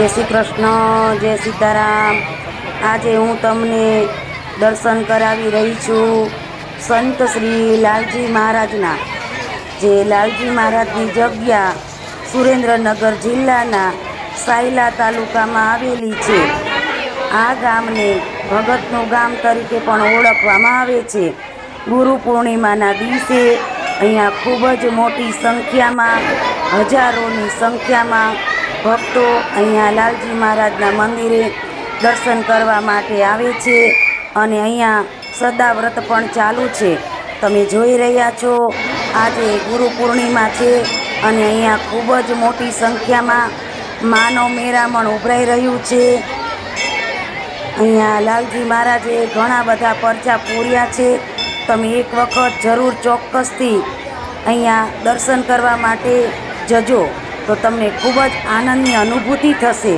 જય શ્રી કૃષ્ણ, જય સીતારામ. આજે હું તમને દર્શન કરાવી રહી છું સંત શ્રી લાલજી મહારાજના, જે લાલજી મહારાજની જગ્યા સુરેન્દ્રનગર જિલ્લાના સાયલા તાલુકામાં આવેલી છે. આ ગામને ભગતનું ગામ તરીકે પણ ઓળખવામાં આવે છે. ગુરુ પૂર્ણિમાના દિવસે અહીંયા ખૂબ જ મોટી સંખ્યામાં, હજારોની સંખ્યામાં ભક્તો અહીંયા લાલજી મહારાજના મંદિરે દર્શન કરવા માટે આવે છે અને અહીંયા સદાવ્રત પણ ચાલુ છે. તમે જોઈ રહ્યા છો, આજે ગુરુ પૂર્ણિમા છે અને અહીંયા ખૂબ જ મોટી સંખ્યામાં માનવ મેરામણ ઉભરાઈ રહ્યું છે. અહીંયા લાલજી મહારાજે ઘણા બધા પરચા પૂર્યા છે. તમે એક વખત જરૂર ચોક્કસથી અહીંયા દર્શન કરવા માટે જજો. તો તમને ખૂબ જ આનંદની અનુભૂતિ થશે.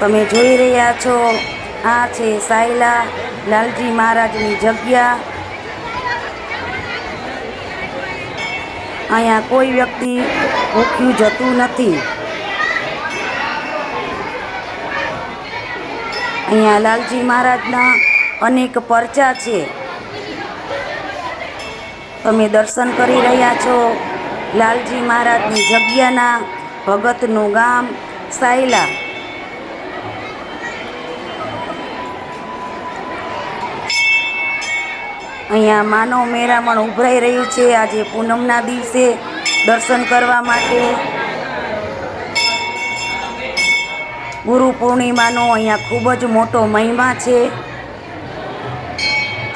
તમે જોઈ રહ્યા છો, આ છે સાયલા લાલજી મહારાજની જગ્યા. અહીંયા કોઈ વ્યક્તિ ભૂખ્યું જતું નથી. અહીંયા લાલજી મહારાજના અનેક પરચા છે. તમે દર્શન કરી રહ્યા છો. લાલજી મહારાજની જગ્યાના ભગતનું ગામ સાયલા. અહીંયા માનવ મેરામણ ઉભરાઈ રહ્યું છે. આજે પૂનમના દિવસે દર્શન કરવા માટે ગુરુ પૂર્ણિમાનો અહીંયા ખૂબ જ મોટો મહિમા છે.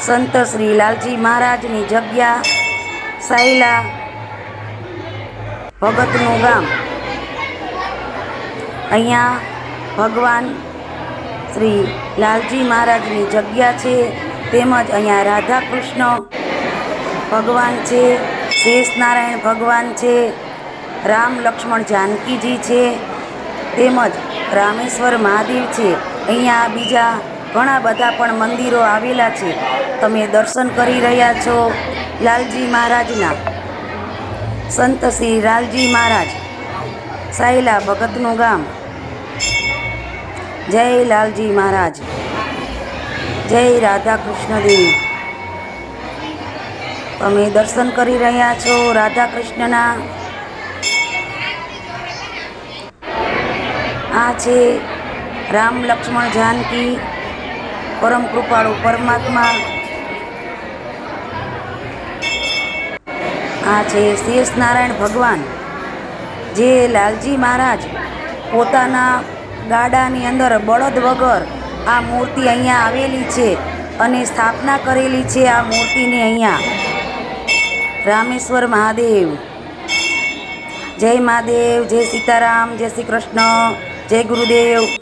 સંત શ્રી લાલજી મહારાજની જગ્યા સાયલા ભગતનું ગામ. અહીંયા ભગવાન શ્રી લાલજી મહારાજની જગ્યા છે, તેમજ અહીંયા રાધા કૃષ્ણ ભગવાન છે, શેષનારાયણ ભગવાન છે, રામ લક્ષ્મણ જાનકીજી છે, તેમજ રામેશ્વર મહાદેવ છે. અહીંયા બીજા ઘણા બધા પણ મંદિરો આવેલા છે. તમે દર્શન કરી રહ્યા છો લાલજી મહારાજના. સંત શ્રી લાલજી મહારાજ, સાયલા ભગતનું ગામ. જય લાલજી મહારાજ. જય રાધા કૃષ્ણદેવી તમે દર્શન કરી રહ્યા છો રાધા કૃષ્ણના આ છે રામ લક્ષ્મણ જાનકી, પરમ કૃપાળુ પરમાત્મા. આ છે શેષ નારાયણ ભગવાન. જે લાલજી મહારાજ પોતાના ગાડાની અંદર બળદ વગર આ મૂર્તિ અહીંયા આવેલી છે અને સ્થાપના કરેલી છે આ મૂર્તિની અહીંયા. રામેશ્વર મહાદેવ. જય મહાદેવ, જય સીતારામ, જય શ્રી કૃષ્ણ, જય ગુરુદેવ.